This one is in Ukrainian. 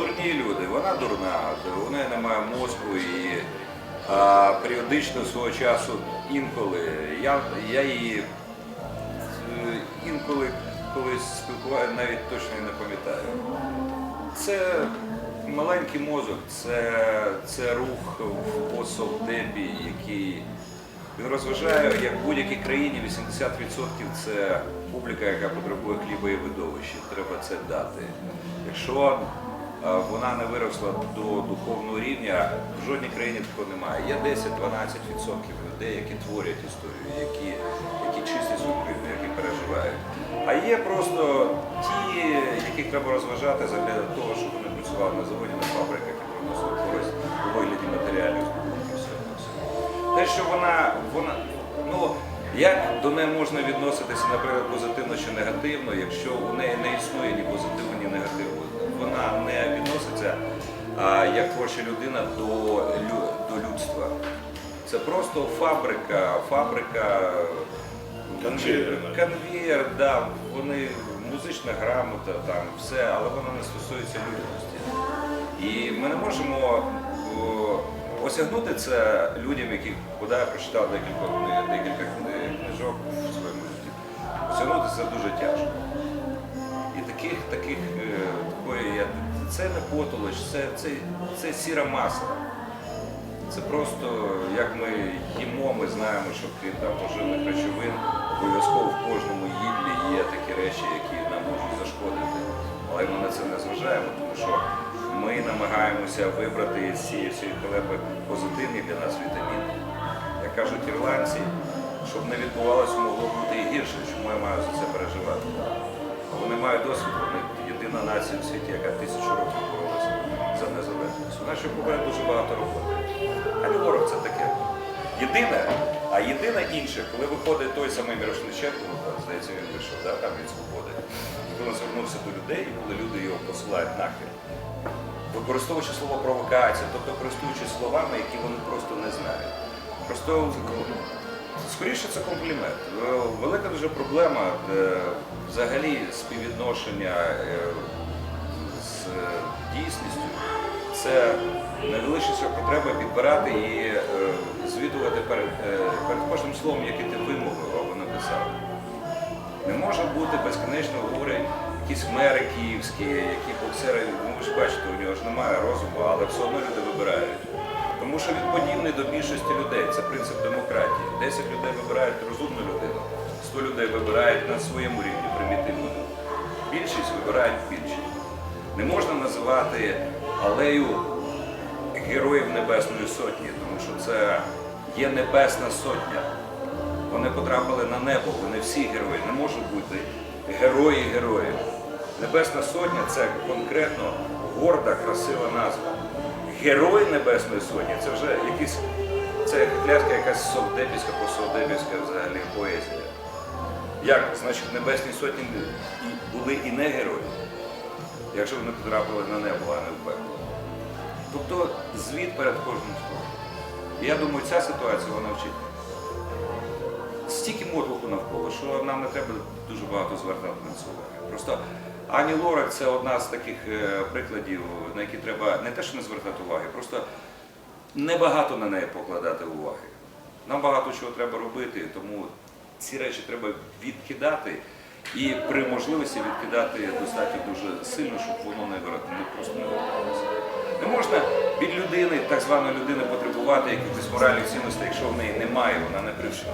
дурні люди, вона дурна, у неї немає мозку і а, періодично свого часу інколи. Я, я її е, інколи колись спілкуваю, навіть точно не пам'ятаю. Це маленький мозок, це, це рух в посовдепі, який він розважає, як в будь-якій країні 80% це публіка, яка потребує хліба і видовища. Треба це дати. Якщо вона не виросла до духовного рівня, в жодній країні такого немає. Є 10-12% людей, які творять історію, які, які чистять Україну, які переживають. А є просто ті, яких треба розважати для того, щоб вони працювали на заводі, на фабриках і приносили користь у вигляді матеріалів. Те, що вона, вона, ну, як до неї можна відноситися, наприклад, позитивно чи негативно, якщо у неї не існує ні позитиву, ні негативу. Вона не відноситься а, як творча людина до, до людства. Це просто фабрика, фабрика Конвейер, да. конвейер, да, вони музична грамота, там все, але воно не стосується людяності. І ми не можемо осягнути це людям, які бодай прочитали декілька, декілька книжок в своєму житті. Осягнути це дуже тяжко. Таких, таких, е, такої, це не потолоч, це, це, це сіра маса. Це просто як ми їмо, ми знаємо, що крім там поживних речовин, обов'язково в кожному їдлі є такі речі, які нам можуть зашкодити. Але ми на це не зважаємо, тому що ми намагаємося вибрати із цієї всієї халепи позитивні для нас вітаміни. Як кажуть ірландці, щоб не відбувалося, могло бути і гірше, чому я маю за це переживати. А Вони мають досвід, вони єдина нація у світі, яка тисячу років боролася за незалежність. У нашої попереду дуже багато роботи. А Льворов це таке. Єдине, а єдине інше, коли виходить той самий Мірошниченко, здається, він вийшов да, там від свободи, і коли звернувся до людей, і коли люди його посилають нахер, використовуючи слово провокація, тобто користуючись словами, які вони просто не знають. Просто скоріше це комплімент. Е, Велика дуже проблема е, взагалі співвідношення е, з дійсністю. Це найвеличніша потреба підбирати і звітувати перед, перед кожним словом, яке ти вимовив або написав. Не може бути безконечно говорять якісь мери київські, які боксери, ну ви ж бачите, у нього ж немає розуму, але все одно люди вибирають. Тому що він подібний до більшості людей. Це принцип демократії. 10 людей вибирають розумну людину, 100 людей вибирають на своєму рівні примітивну. Більшість вибирають більшість. Не можна називати алею героїв Небесної Сотні, тому що це є Небесна Сотня. Вони потрапили на небо, вони всі герої. Не можуть бути герої героїв. Небесна Сотня це конкретно горда, красива назва. Герой Небесної Сотні це вже якийсь, це пляшка якась совдепівська, посовдепівська взагалі поезія. Як, значить, Небесні Сотні були і не герої, якщо вони потрапили на небо, а не в пекло. Тобто звіт перед кожним словом. Я думаю, ця ситуація вона вчить стільки мотлуху навколо, що нам не треба дуже багато звертати на це уваги. Просто Ані Лорак це одна з таких е, прикладів, на які треба не те, що не звертати уваги, просто небагато на неї покладати уваги. Нам багато чого треба робити, тому ці речі треба відкидати і при можливості відкидати достатньо дуже сильно, щоб воно не, просто не верталося. Не можна від людини, так званої людини, потребувати якихось моральних цінностей, якщо в неї немає, вона не цього.